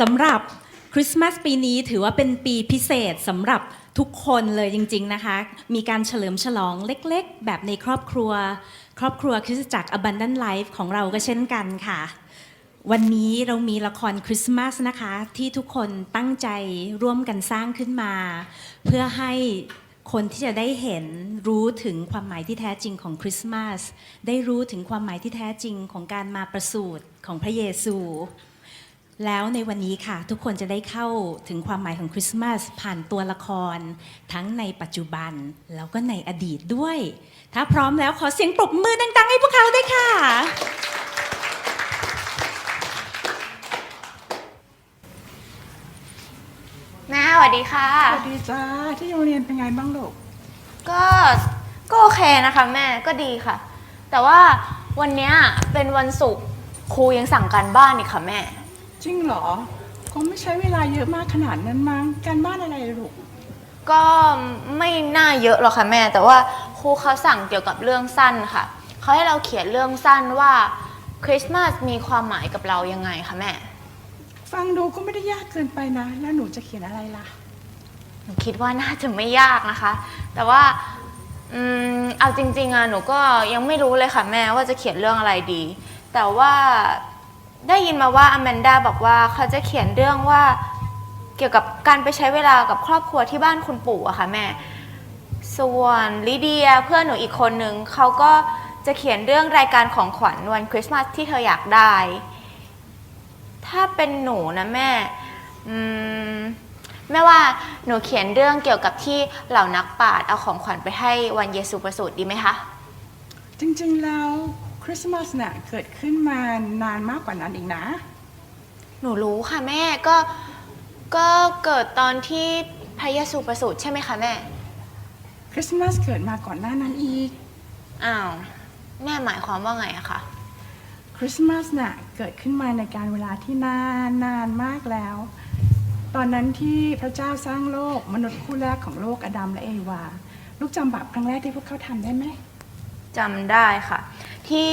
สำหรับคริสต์มาสปีนี้ถือว่าเป็นปีพิเศษสำหรับทุกคนเลยจริง ๆนะคะ มีการเฉลิมฉลองเล็กๆ แบบในครอบครัว ครอบครัวคริสตจักร Abundant Life ของเราก็เช่นกันค่ะ วันนี้เรามีละครคริสต์มาสนะคะ ที่ทุกคนตั้งใจร่วมกันสร้างขึ้นมา เพื่อให้คนที่จะได้เห็นรู้ถึงความหมายที่แท้จริงของคริสต์มาสได้รู้ถึงความหมายที่แท้จริงของการมาประสูติของพระเยซู แล้วในวันนี้ค่ะ ทุกคนจะได้เข้าถึงความหมายของคริสต์มาสผ่านตัวละคร ทั้งในปัจจุบันแล้วก็ในอดีตด้วย ถ้าพร้อมแล้วขอเสียงปรบมือดังๆ ให้พวกเขาด้วยค่ะแม่สวัสดีค่ะ สวัสดีจ้าที่โรงเรียนเป็นไงบ้างลูกก็ก็โอเคนะคะแม่ก็ดีค่ะ แต่ว่าวันเนี้ยเป็นวันศุกร์ครูยังสั่งการบ้านอีกค่ะแม่ จริงเหรอคงไม่ใช้เวลาเยอะมากขนาดนั้นมั้งการบ้านอะไรลูก ก็ไม่น่าเยอะหรอกค่ะแม่ แต่ว่าครูเขาสั่งเกี่ยวกับเรื่องสั้นค่ะเขาให้เราเขียนเรื่องสั้นว่าคริสต์มาสมีความหมายกับเรายังไงคะแม่ ฟังดูก็ไม่ได้ยากเกินไปนะ แล้วหนูจะเขียนอะไรล่ะ หนูคิดว่าน่าจะไม่ยากนะคะ แต่ว่าอืมเอาจริงๆอะหนูก็ยังไม่รู้เลยค่ะแม่ว่าจะเขียนเรื่องอะไรดี แต่ว่า ได้ยินมาว่าอแมนดาบอกว่าเขาจะเขียนเรื่องว่าเกี่ยวกับการไปใช้เวลากับครอบครัวที่บ้านคุณปู่อะค่ะแม่ ส่วนลิเดียเพื่อนหนูอีกคนนึงเขาก็จะเขียนเรื่องรายการของขวัญวันคริสต์มาสที่เธออยากได้ ถ้าเป็นหนูนะแม่อืมแม่ว่าหนูเขียนเรื่องเกี่ยวกับที่เหล่านักปราชญ์เอาของขวัญไปให้วันเยซูประสูติดีไหมคะ จริงๆแล้ว คริสต์มาสเนี่ยเกิดขึ้นมานานมากกว่านั้นอีกนะ หนูรู้ค่ะแม่ก็ก็เกิดตอนที่พระเยซูประสูติใช่ไหมคะแม่ คริสต์มาสเกิดมาก่อนหน้านั้นอีก อ้าวแม่หมายความว่าไงอะคะคริสต์มาสน่ะเกิดขึ้นมาในการเวลาที่นานนานมากแล้ว ตอนนั้นที่พระเจ้าสร้างโลกมนุษย์คู่แรกของโลกอดัมและเอวา ลูกจำบาปครั้งแรกที่พวกเขาทำได้ไหม จำได้ค่ะ ที่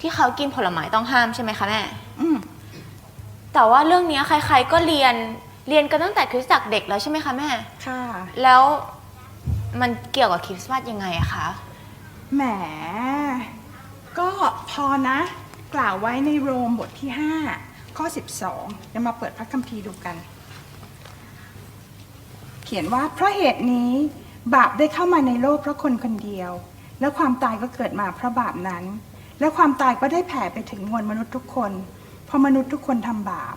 ที่เขากินผลไม้ต้องห้ามใช่ไหมคะแม่ อืมแต่ว่าเรื่องเนี้ยใคร ๆ ก็เรียนเรียนกันตั้งแต่คริสตจักรเด็กแล้วใช่ไหมคะแม่ ค่ะ แล้วมันเกี่ยวกับคริสต์มาสยังไงอะคะ แหม ก็พอนะ กล่าวไว้ในโรมบทที่ 5 ข้อ 12เดี๋ยวมาเปิดพระคัมภีร์ดูกัน เขียนว่าเพราะเหตุนี้ บาปได้เข้ามาในโลกเพราะคนคนเดียว แล้วความตายก็เกิดมาเพราะบาปนั้น แล้วความตายก็ได้แผ่ไปถึงมวลมนุษย์ทุกคน เพราะมนุษย์ทุกคนทำบาป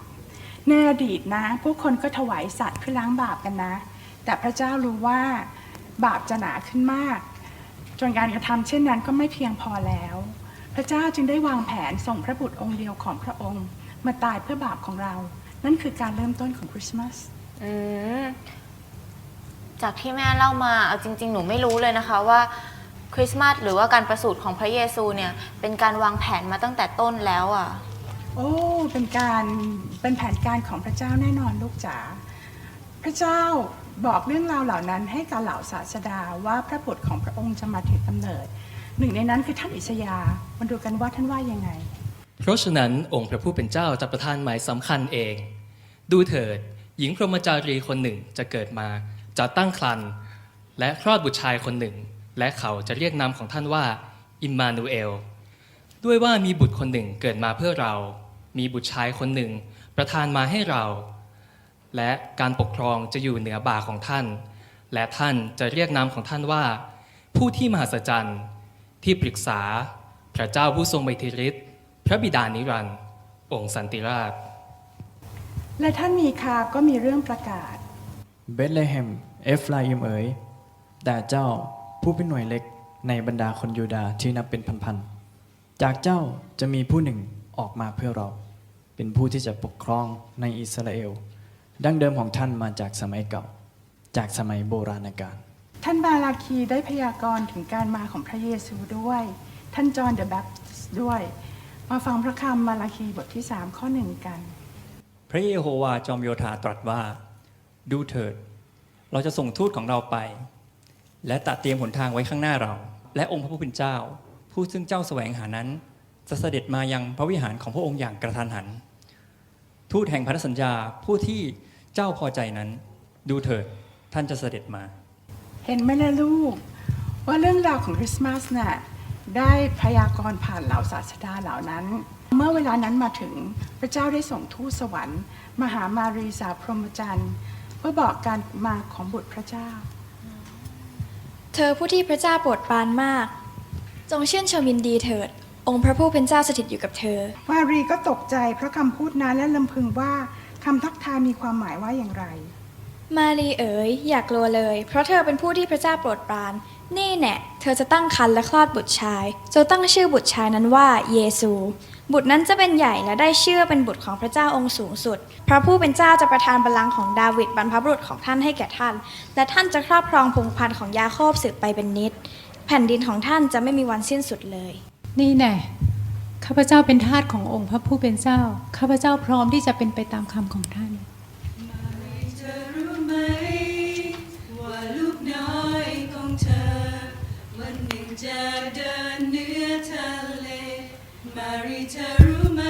ในอดีตนะ ผู้คนก็ถวายสัตว์เพื่อล้างบาปกันนะ แต่พระเจ้ารู้ว่าบาปจะหนาขึ้นมาก จนการกระทำเช่นนั้นก็ไม่เพียงพอแล้ว พระเจ้าจึงได้วางแผนส่งพระบุตรองค์เดียวของพระองค์ มาตายเพื่อบาปของเรา นั่นคือการเริ่มต้นของคริสต์มาสจากที่แม่เล่ามาเอาจริง ๆ หนูไม่รู้เลยนะคะว่า คริสต์มาสหรือว่าการประสูติของพระเยซูเนี่ยเป็นการวางแผนมาตั้งแต่ต้นแล้วอะ่ะ โอ้ เป็นการเป็นแผนการของพระเจ้าแน่นอนลูกจ๋า พระเจ้าบอกเรื่องราวเหล่านั้นให้กับเหล่าศาสดาว่าพระบุตรของพระองค์จะมาถึงกำเนิด หนึ่งในนั้นคือท่านอิสยาห์มาดูกันว่าท่านว่ายังไง เพราะฉะนั้นองค์พระผู้เป็นเจ้าจะประทานหมายสำคัญเอง ดูเถิด หญิงพรหมจารีคนหนึ่งจะเกิดมาจะตั้งครรภ์และคลอดบุตรชายคนหนึ่ง และเขาจะเรียกนามของท่านว่าอิมมานูเอล ด้วยว่ามีบุตรคนหนึ่งเกิดมาเพื่อเรา มีบุตรชายคนหนึ่งประทานมาให้เรา และการปกครองจะอยู่เหนือบ่าของท่าน และท่านจะเรียกนามของท่านว่า ผู้ที่มหัศจรรย์ที่ปรึกษา พระเจ้าผู้ทรงไมตรีฤทธิ์พระบิดานิรันดร์องค์สันติราช และท่านมีคาก็มีเรื่องประกาศ เบธเลเฮม เอฟราอิมเอ๋ยแต่เจ้า ผู้เป็นหน่วยเล็กในบรรดาคนยูดาห์ที่นับเป็นพันๆ จากเจ้าจะมีผู้หนึ่งออกมาเพื่อเรา เป็นผู้ที่จะปกครองในอิสราเอล ดั้งเดิมของท่านมาจากสมัยเก่า จากสมัยโบราณกาล ท่านบาลาคีได้พยากรณ์ถึงการมาของพระเยซูด้วย ท่านจอห์นเดอะแบปติสต์ด้วย มาฟังพระคำมาลาคีบทที่ 3 ข้อหนึ่งกัน พระเยโฮวาจอมโยธาตรัสว่า ดูเถิด เราจะส่งทูตของเราไป และตัดเตรียมหนทางไว้ข้างหน้าเรา และองค์พระผู้เป็นเจ้า ผู้ซึ่งเจ้าแสวงหานั้น จะเสด็จมายังพระวิหารของพระองค์อย่างกระทันหัน ทูตแห่งพันธสัญญาผู้ที่เจ้าพอใจนั้น ดูเถิดท่านจะเสด็จมา เห็นไหมล่ะลูก ว่าเรื่องราวของคริสต์มาสน่ะได้พยากรณ์ผ่านเหล่าศาสดาเหล่านั้น เมื่อเวลานั้นมาถึงพระเจ้าได้ส่งทูตสวรรค์มาหามารีสาวพรหมจรรย์เพื่อบอกการมาของบุตรพระเจ้า เธอผู้ที่พระเจ้าโปรดปรานมาก จงชื่นชมยินดีเถิด องค์พระผู้เป็นเจ้าสถิตอยู่กับเธอมารีก็ตกใจเพราะคำพูดนั้นและลำพึงว่าคำทักทายมีความหมายว่าอย่างไร มารีเอ๋ยอย่ากลัวเลย เพราะเธอเป็นผู้ที่พระเจ้าโปรดปราน นี่แน่เธอจะตั้งครรภ์และคลอดบุตรชายจงตั้งชื่อบุตรชายนั้นว่าเยซู บุตรนั้นจะเป็นใหญ่และได้ชื่อเป็นบุตรของพระเจ้าองค์สูงสุด พระผู้เป็นเจ้าจะประทานบัลลังก์ของดาวิดบรรพบุรุษของท่านให้แก่ท่าน และท่านจะครอบครองพงศ์พันธุ์ของยาโคบสืบไปเป็นนิด แผ่นดินของท่านจะไม่มีวันสิ้นสุดเลย นี่แน่ข้าพเจ้าเป็นทาสขององค์พระผู้เป็นเจ้า ข้าพเจ้าพร้อมที่จะเป็นไปตามคำของท่านเธอรู้ไหมว่าลูกน้อยของเธอวันหนึ่งจะเดินเหนือทะเล มารีเธอรู้ไหม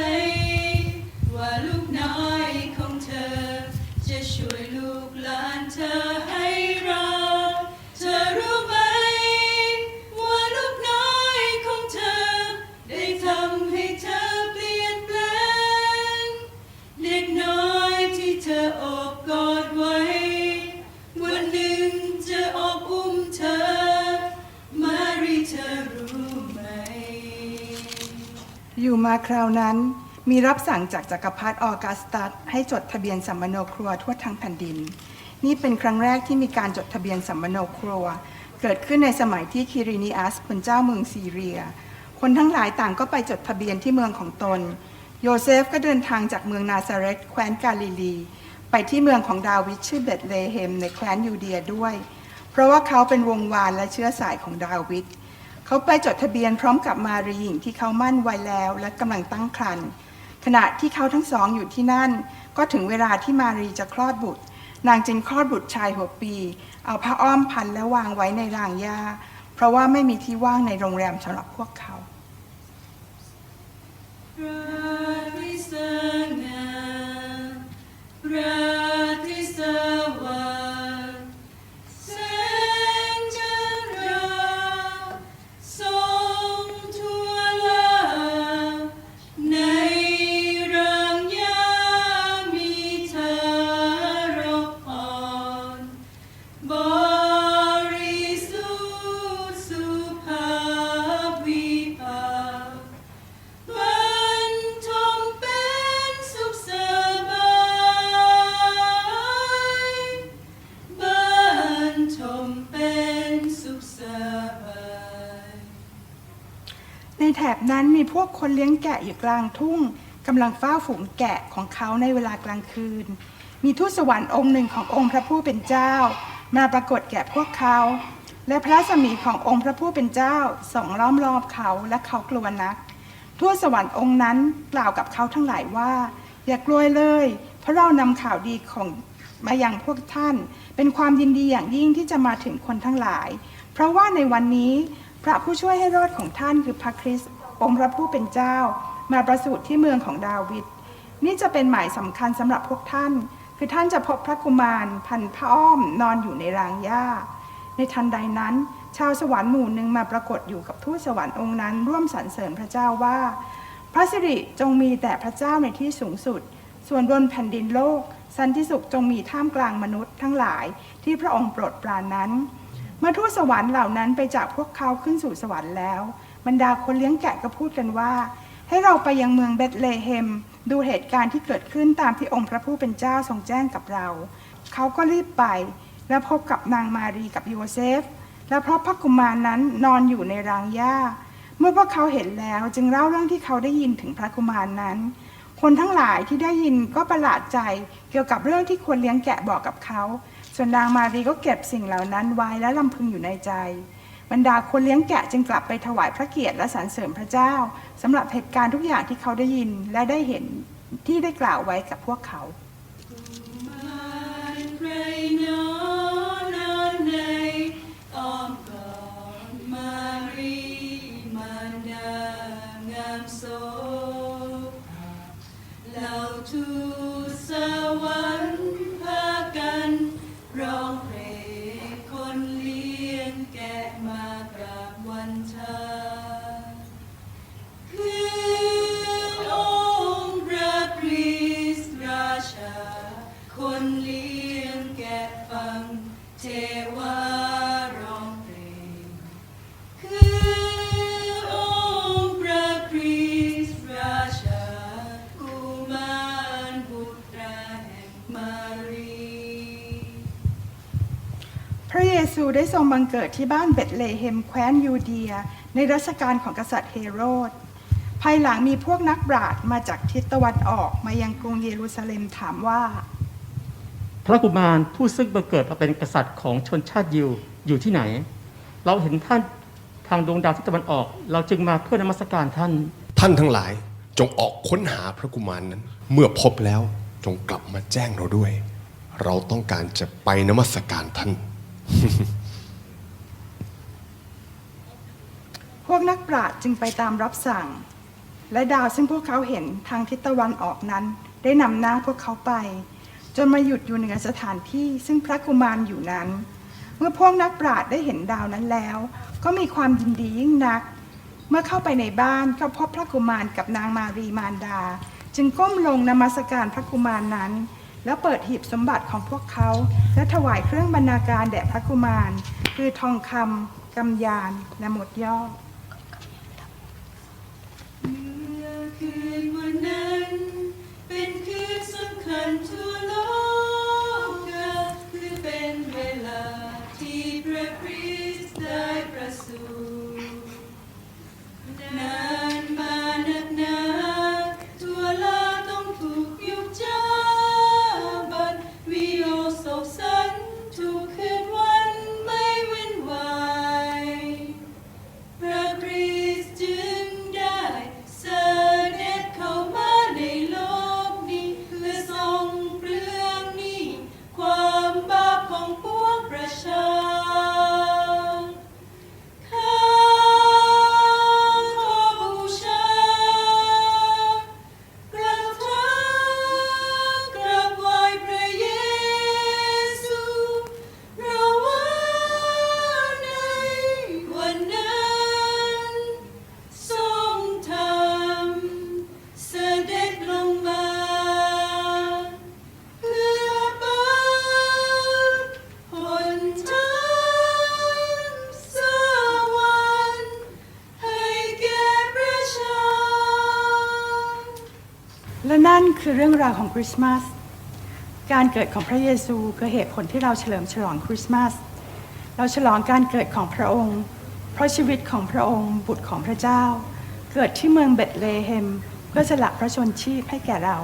คราวนั้น มีรับสั่งจากจักรพรรดิออกัสตัสให้จดทะเบียนสัมมโนครัวทั่วทั้งแผ่นดิน นี่เป็นครั้งแรกที่มีการจดทะเบียนสัมมโนครัว เกิดขึ้นในสมัยที่คิรินีอัสเป็นเจ้าเมืองซีเรีย คนทั้งหลายต่างก็ไปจดทะเบียนที่เมืองของตน โยเซฟก็เดินทางจากเมืองนาซาเรตแคว้นกาลิลี ไปที่เมืองของดาวิดชื่อเบตเลเฮมในแคว้นยูเดียด้วย เพราะว่าเขาเป็นวงวานและเชื้อสายของดาวิด เขาไปจดทะเบียนพร้อมกับมารีหญิงที่เขามั่นไว้แล้วและกำลังตั้งครรภ์ขณะที่เขาทั้งสองอยู่ที่นั่น ก็ถึงเวลาที่มารีจะคลอดบุตร นางจึงคลอดบุตรชายหัวปี เอาผ้าอ้อมพันและวางไว้ในรางหญ้า เพราะว่าไม่มีที่ว่างในโรงแรมสำหรับพวกเขาร นั้นมีพวกคนเลี้ยงแกะอยู่กลางทุ่งกำลังเฝ้าฝูงแกะของเขาในเวลากลางคืน มีทูตสวรรค์องค์หนึ่งขององค์พระผู้เป็นเจ้า มาปรากฏแก่พวกเขา และพระสมีขององค์พระผู้เป็นเจ้าส่องล้อมรอบเขาและเขากลัวนัก ทูตสวรรค์องค์นั้นกล่าวกับเขาทั้งหลายว่า อย่ากลัวเลย เพราะเรานำข่าวดีของมาอยังพวกท่าน เป็นความยินดีอย่างยิ่งที่จะมาถึงคนทั้งหลาย เพราะว่าในวันนี้พระผู้ช่วยให้รอดของท่านคือพระคริสต์ องค์พระผู้เป็นเจ้า มาประสูติที่เมืองของดาวิดนี่จะเป็นหมายสำคัญสำหรับพวกท่าน คือท่านจะพบพระกุมารพันผ้าอ้อมนอนอยู่ในรางหญ้า ในทันใดนั้น ชาวสวรรค์หมู่หนึ่งมาปรากฏอยู่กับทูตสวรรค์องค์นั้น ร่วมสรรเสริญพระเจ้าว่า พระสิริจงมีแต่พระเจ้าในที่สูงสุด ส่วนบนแผ่นดินโลก สันติสุขจงมีท่ามกลางมนุษย์ทั้งหลายที่พระองค์โปรดปรานนั้น เมื่อทูตสวรรค์เหล่านั้นไปจากพวกเขาขึ้นสู่สวรรค์แล้ว บรรดาคนเลี้ยงแกะก็พูดกันว่า ให้เราไปยังเมืองเบธเลเฮม ดูเหตุการณ์ที่เกิดขึ้นตามที่องค์พระผู้เป็นเจ้าทรงแจ้งกับเรา เขาก็รีบไป และพบกับนางมารีกับโยเซฟ และเพราะพระกุมารนั้นนอนอยู่ในรางหญ้า เมื่อพวกเขาเห็นแล้วจึงเล่าเรื่องที่เขาได้ยินถึงพระกุมารนั้น คนทั้งหลายที่ได้ยินก็ประหลาดใจเกี่ยวกับเรื่องที่คนเลี้ยงแกะบอกกับเขา ส่วนนางมารีก็เก็บสิ่งเหล่านั้นไว้และลำพึงอยู่ในใจ บรรดาคนเลี้ยงแกะจึงกลับไปถวายพระเกียรติและสรรเสริญพระเจ้าสำหรับเหตุการณ์ทุกอย่างที่เขาได้ยินและได้เห็นที่ได้กล่าวไว้กับพวกเขา ได้ทรงบังเกิดที่บ้านเบธเลเฮมแคว้นยูเดีย ในรัชกาลของกษัตริย์เฮโรด ภายหลังมีพวกนักปราชญ์มาจากทิศตะวันออกมายังกรุงเยรูซาเล็มถามว่า พระกุมารผู้ซึ่งบังเกิดมาเป็นกษัตริย์ของชนชาติยิวอยู่ที่ไหน เราเห็นท่านทางดวงดาวทิศตะวันออก เราจึงมาเพื่อนมัสการท่าน ท่านทั้งหลายจงออกค้นหาพระกุมารนั้น เมื่อพบแล้วจงกลับมาแจ้งเราด้วย เราต้องการจะไปนมัสการท่าน พวกนักปราชญ์จึงไปตามรับสั่ง และดาวซึ่งพวกเขาเห็นทางทิศตะวันออกนั้น ได้นำหน้าพวกเขาไป จนมาหยุดอยู่เหนือสถานที่ซึ่งพระกุมารอยู่นั้น เมื่อพวกนักปราชญ์ได้เห็นดาวนั้นแล้ว ก็มีความยินดียิ่งนัก เมื่อเข้าไปในบ้านก็พบพระกุมารกับนางมารีมารดา จึงก้มลงนมัสการพระกุมารนั้น แล้วเปิดหีบสมบัติของพวกเขา และถวายเครื่องบรรณาการแด่พระกุมาร คือทองคำกำยานและหมดยอด คือเรื่องราวของคริสต์มาส การเกิดของพระเยซูคือเหตุผลที่เราเฉลิมฉลองคริสต์มาส เราฉลองการเกิดของพระองค์ เพราะชีวิตของพระองค์บุตรของพระเจ้า เกิดที่เมืองเบธเลเฮม เพื่อสละพระชนชีพให้แก่เรา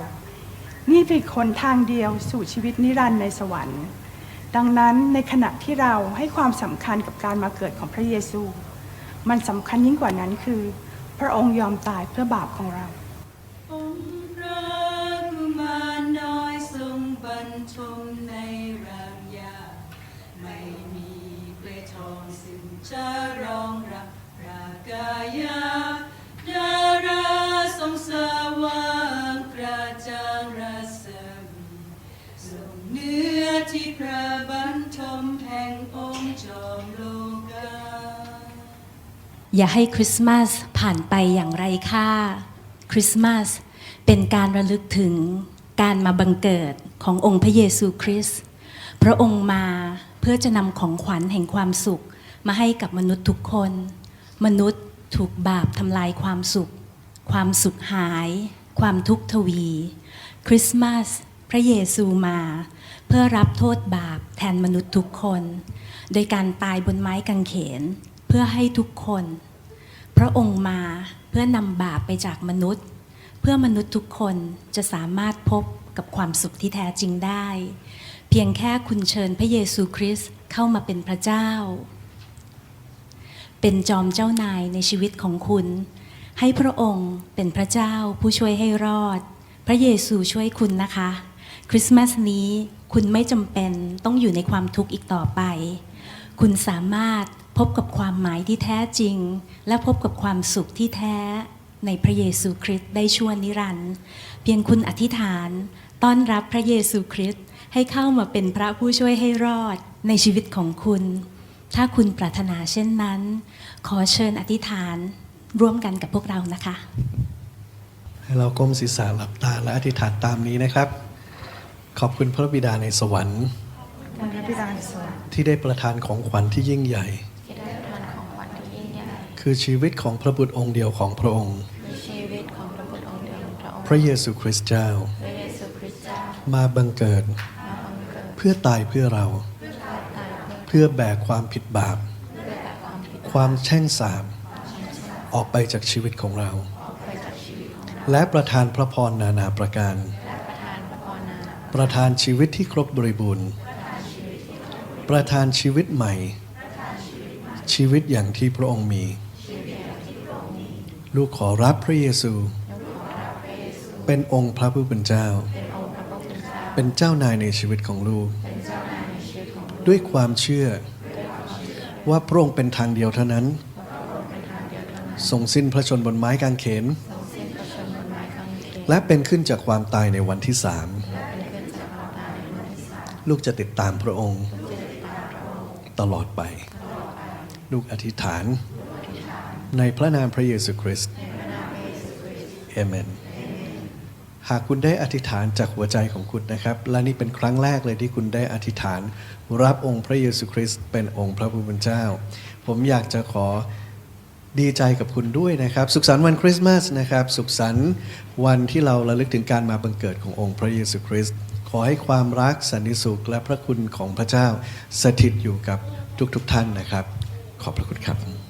นี่เป็นคนทางเดียวสู่ชีวิตนิรันดร์ในสวรรค์ ดังนั้นในขณะที่เราให้ความสำคัญกับการมาเกิดของพระเยซู มันสำคัญยิ่งกว่านั้นคือ พระองค์ยอมตายเพื่อบาปของเรา บรรทมในรางยา ไม่มีเปลทองซึ่งจะรองรับรากายาดาราทรงสว่างกระจ่างรัศมีทรงเนื้อที่พระบรรทมแห่งองค์จอมโลกา อย่าให้คริสต์มาสผ่านไปอย่างไรค่าคริสต์มาสเป็นการระลึกถึง การมาบังเกิดขององค์พระเยซูคริสต์พระองค์มาเพื่อจะนำของขวัญแห่งความสุข มาให้กับมนุษย์ทุกคน มนุษย์ถูกบาปทำลายความสุข ความสุขหาย ความทุกข์ทวี คริสต์มาสพระเยซูมา เพื่อรับโทษบาปแทนมนุษย์ทุกคน โดยการตายบนไม้กางเขนเพื่อให้ทุกคน พระองค์มาเพื่อนำบาปไปจากมนุษย์ เพื่อมนุษย์ทุกคนจะสามารถพบกับความสุขที่แท้จริงได้ เพียงแค่คุณเชิญพระเยซูคริสต์เข้ามาเป็นพระเจ้า เป็นจอมเจ้านายในชีวิตของคุณ ให้พระองค์เป็นพระเจ้าผู้ช่วยให้รอด พระเยซูช่วยคุณนะคะ คริสต์มาสนี้คุณไม่จำเป็นต้องอยู่ในความทุกข์อีกต่อไป คุณสามารถพบกับความหมายที่แท้จริง และพบกับความสุขที่แท้ ในพระเยซูคริสต์ได้ชั่วนิรันดร์เพียงคุณอธิษฐาน ต้อนรับพระเยซูคริสต์ให้เข้ามาเป็นพระผู้ช่วยให้รอดในชีวิตของคุณ ถ้าคุณปรารถนาเช่นนั้น ขอเชิญอธิษฐานร่วมกันกับพวกเรานะคะ ให้เราก้มศีรษะหลับตาและอธิษฐานตามนี้นะครับ ขอบคุณพระบิดาในสวรรค์คุณพระบิดาในสวรรค์ที่ได้ประทานของขวัญที่ยิ่งใหญ่ คือชีวิตของพระบุตรองค์เดียวของพระองค์ในชีวิตของพระบุตรองค์เดียวของพระองค์พระเยซูคริสต์เจ้า พระเยซูคริสต์เจ้า มาบังเกิด มาบังเกิด เพื่อตายเพื่อเราตายเพื่อเพื่อแบกความผิดบาป เพื่อแบบความผิดความแช่งสาบออกไปจากชีวิตของเราไปจากชีวิตของเรา และประทานพระพรนานาประการและประทานพระพรนานาประทานชีวิตที่ครบบริบูรณ์ ประทานชีวิตใหม่ ชีวิตอย่างที่พระองค์มี ลูกขอรับพระเยซู เป็นองค์พระผู้เป็นเจ้า เป็นเจ้านายในชีวิตของลูก ด้วยความเชื่อ ว่าพระองค์เป็นทางเดียวเท่านั้นทรงสิ้นพระชนม์บนไม้กางเขน และเป็นขึ้นจากความตายในวันที่สามลูกจะติดตามพระองค์ ตลอดไป ลูกอธิษฐาน ในพระนามพระเยซูคริสต์เอเมนหากคุณได้อธิษฐานจากหัวใจของคุณนะครับ และนี่เป็นครั้งแรกเลยที่คุณได้อธิษฐาน รับองค์พระเยซูคริสต์เป็นองค์พระผู้เป็นเจ้า ผมอยากจะขอดีใจกับคุณด้วยนะครับ สุขสันต์วันคริสต์มาสนะครับ สุขสันต์วันที่เราระลึกถึงการมาบังเกิดขององค์พระเยซูคริสต์ขอให้ความรักสันติสุขและพระคุณของพระเจ้า สถิตอยู่กับทุกๆทท่านนะครับ ขอบพระคุณครับ